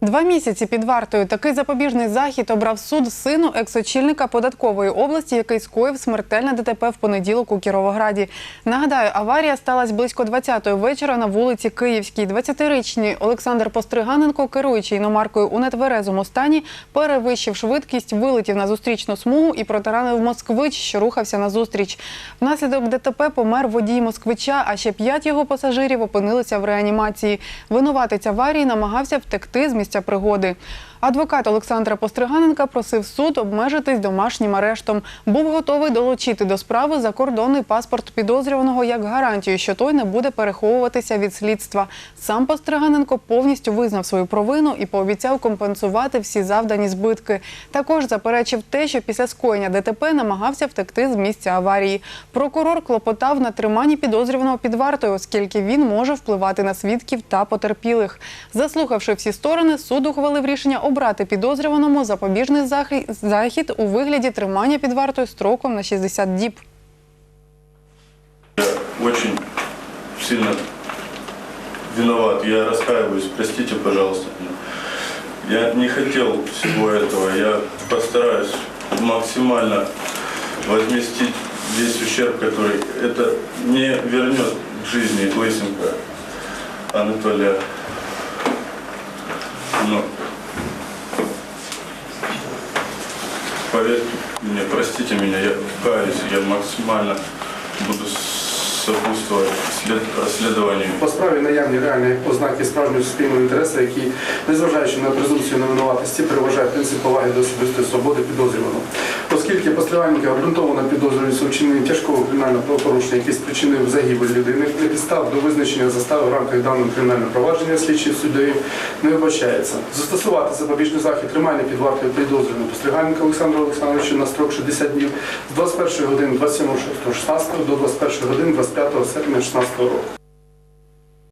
Два місяці під вартою такий запобіжний захід обрав суд сину екс-очільника податкової області, який скоїв смертельне ДТП в понеділок у Кіровограді. Нагадаю, аварія сталася близько 20-ї вечора на вулиці Київській. 20-річний Олександр Постриганенко, керуючи іномаркою у нетверезому стані, перевищив швидкість, вилетів на зустрічну смугу і протаранив москвич, що рухався на зустріч. Внаслідок ДТП помер водій москвича, а ще п'ять його пасажирів опинилися в реанімації. Винуватець аварії намагався втекти з місця пригоди. Адвокат Олександра Постриганенка просив суд обмежитись домашнім арештом. Був готовий долучити до справи закордонний паспорт підозрюваного як гарантію, що той не буде переховуватися від слідства. Сам Постриганенко повністю визнав свою провину і пообіцяв компенсувати всі завдані збитки. Також заперечив те, що після скоєння ДТП намагався втекти з місця аварії. Прокурор клопотав на триманні підозрюваного під вартою, оскільки він може впливати на свідків та потерпілих. Заслухавши всі сторони, суд ухвалив рішення обрати підозрюваному запобіжний захи- захід у вигляді тримання під вартою строком на 60 діб. Я очень сильно виноват. Я раскаиваюсь. Простите, пожалуйста. меня. Я не хотел всего этого. Я постараюсь максимально возместить весь ущерб, который это не вернет к жизни Лысенко Анатолия. Но поверьте мне, простите меня, я каюсь, я максимально буду сопутствовать расследованию. По справі наявні реальні ознаки справжнього суспільного інтересу, які, незважаючи на презумпцію невинуватості, переважають принцип поваги до особистої свободи підозрюваного. Оскільки пострілянника обґрунтовано підозрюється у вчиненні тяжкого кримінального правопорушення, який спричинив загибель людини, для підстав до визначення застави в рамках даного кримінального провадження слідчий суддею не вибачається. Застосувати запобіжний захід тримання під вартою підозрюваного пострілянника Олександра Олександровича на строк 60 днів з 21 години 27 до 21 години 25 серпня 2016 року.